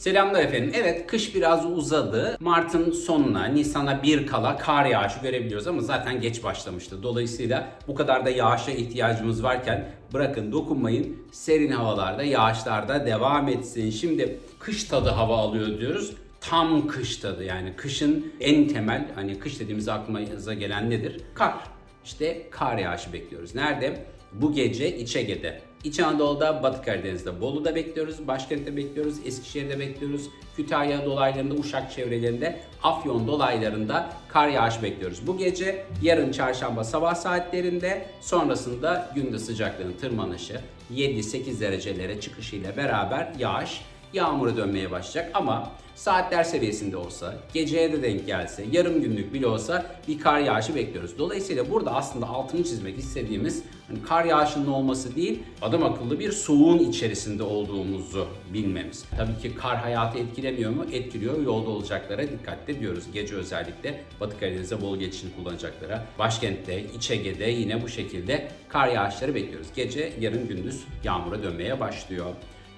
Selamlar efendim. Evet kış biraz uzadı. Mart'ın sonuna, Nisan'a bir kala kar yağışı görebiliyoruz ama zaten geç başlamıştı. Dolayısıyla bu kadar da yağışa ihtiyacımız varken bırakın dokunmayın. Serin havalarda, yağışlarda devam etsin. Şimdi kış tadı hava alıyor diyoruz. Tam kış tadı yani kışın en temel hani kış dediğimizde aklımıza gelen nedir? Kar. İşte kar yağışı bekliyoruz. Nerede? Bu gece İç Ege'de. İç Anadolu'da, Batı Karadeniz'de, Bolu'da bekliyoruz, Başkent'te bekliyoruz, Eskişehir'de bekliyoruz, Kütahya dolaylarında, Uşak çevrelerinde, Afyon dolaylarında kar yağışı bekliyoruz. Bu gece, yarın çarşamba sabah saatlerinde, sonrasında günde sıcaklığın tırmanışı 7-8 derecelere çıkışıyla beraber yağış yağmura dönmeye başlayacak ama saatler seviyesinde olsa, geceye de denk gelse, yarım günlük bile olsa bir kar yağışı bekliyoruz. Dolayısıyla burada aslında altını çizmek istediğimiz hani kar yağışının olması değil, adam akıllı bir soğuğun içerisinde olduğumuzu bilmemiz. Tabii ki kar hayatı etkilemiyor mu? Etkiliyor. Yolda olacaklara dikkat diyoruz. Gece özellikle Batı Karadeniz'de bol geçişini kullanacaklara. Başkentte, İç Ege'de yine bu şekilde kar yağışları bekliyoruz. Gece, yarın gündüz yağmura dönmeye başlıyor.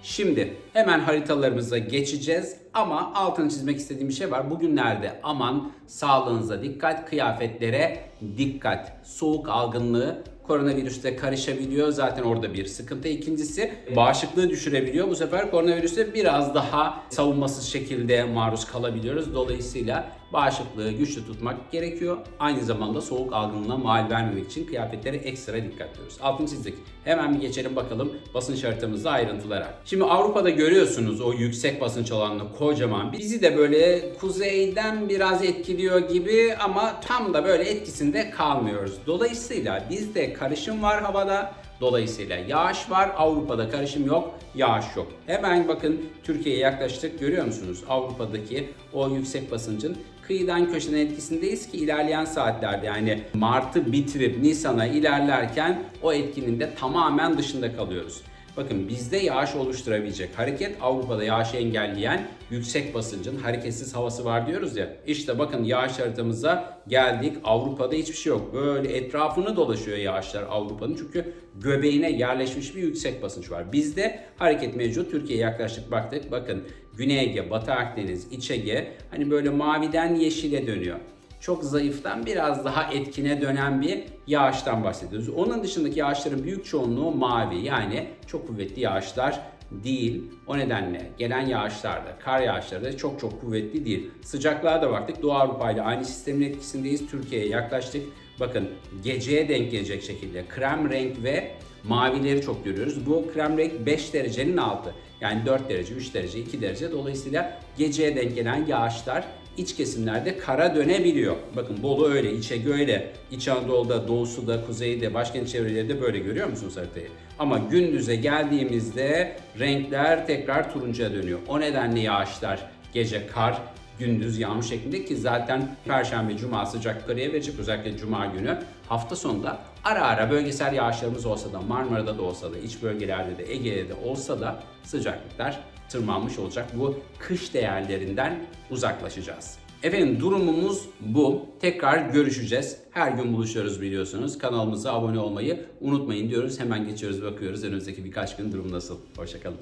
Şimdi hemen haritalarımıza geçeceğiz ama altını çizmek istediğim bir şey var. Bugünlerde aman sağlığınıza dikkat, kıyafetlere dikkat. Soğuk algınlığı koronavirüste karışabiliyor. Zaten orada bir sıkıntı. İkincisi bağışıklığı düşürebiliyor. Bu sefer koronavirüse biraz daha savunmasız şekilde maruz kalabiliyoruz. Dolayısıyla bağışıklığı güçlü tutmak gerekiyor. Aynı zamanda soğuk algınlığına mal vermemek için kıyafetlere ekstra dikkat ediyoruz. Altını çizdik. Hemen bir geçelim bakalım basınç haritamızda ayrıntılara. Şimdi Avrupa'da görüyorsunuz o yüksek basınç alanını kocaman. Bizi de böyle kuzeyden biraz etkiliyor gibi ama tam da böyle etkisinde kalmıyoruz. Dolayısıyla bizde karışım var havada. Dolayısıyla yağış var. Avrupa'da karışım yok, yağış yok. Hemen bakın Türkiye'ye yaklaştık. Görüyor musunuz? Avrupa'daki o yüksek basıncın kıyıdan köşeden etkisindeyiz ki ilerleyen saatlerde yani Mart'ı bitirip Nisan'a ilerlerken o etkinin de tamamen dışında kalıyoruz. Bakın bizde yağış oluşturabilecek hareket Avrupa'da yağışı engelleyen yüksek basıncın hareketsiz havası var diyoruz ya. İşte bakın yağış haritamıza geldik. Avrupa'da hiçbir şey yok. Böyle etrafını dolaşıyor yağışlar Avrupa'nın. Çünkü göbeğine yerleşmiş bir yüksek basınç var. Bizde hareket mevcut. Türkiye'ye yaklaştık baktık. Bakın Güney Ege, Batı Akdeniz, İç Ege hani böyle maviden yeşile dönüyor çok zayıftan biraz daha etkine dönen bir yağıştan bahsediyoruz. Onun dışındaki yağışların büyük çoğunluğu mavi yani çok kuvvetli yağışlar değil. O nedenle gelen yağışlarda, kar yağışları da çok çok kuvvetli değil. Sıcaklığa da baktık. Doğu Avrupa ile aynı sistemin etkisindeyiz. Türkiye'ye yaklaştık. Bakın geceye denk gelecek şekilde krem renk ve mavileri çok görüyoruz. Bu krem renk 5 derecenin altı. Yani 4 derece, 3 derece, 2 derece. Dolayısıyla geceye denk gelen yağışlar iç kesimlerde kara dönebiliyor. Bakın Bolu öyle, İç Ege öyle. İç Anadolu'da, doğusu da, kuzeyi de, başkent çevreleri de böyle görüyor musunuz haritayı? Ama gündüze geldiğimizde renkler tekrar turuncuya dönüyor. O nedenle yağışlar gece kar, gündüz yağmur şeklinde ki zaten Perşembe, Cuma sıcak yukarıya verecek özellikle Cuma günü. Hafta sonunda ara ara bölgesel yağışlarımız olsa da Marmara'da da olsa da iç bölgelerde de Ege'de de olsa da sıcaklıklar tırmanmış olacak. Bu kış değerlerinden uzaklaşacağız. Efendim durumumuz bu. Tekrar görüşeceğiz. Her gün buluşuyoruz biliyorsunuz. Kanalımıza abone olmayı unutmayın diyoruz. Hemen geçiyoruz bakıyoruz önümüzdeki birkaç gün durum nasıl. Hoşçakalın.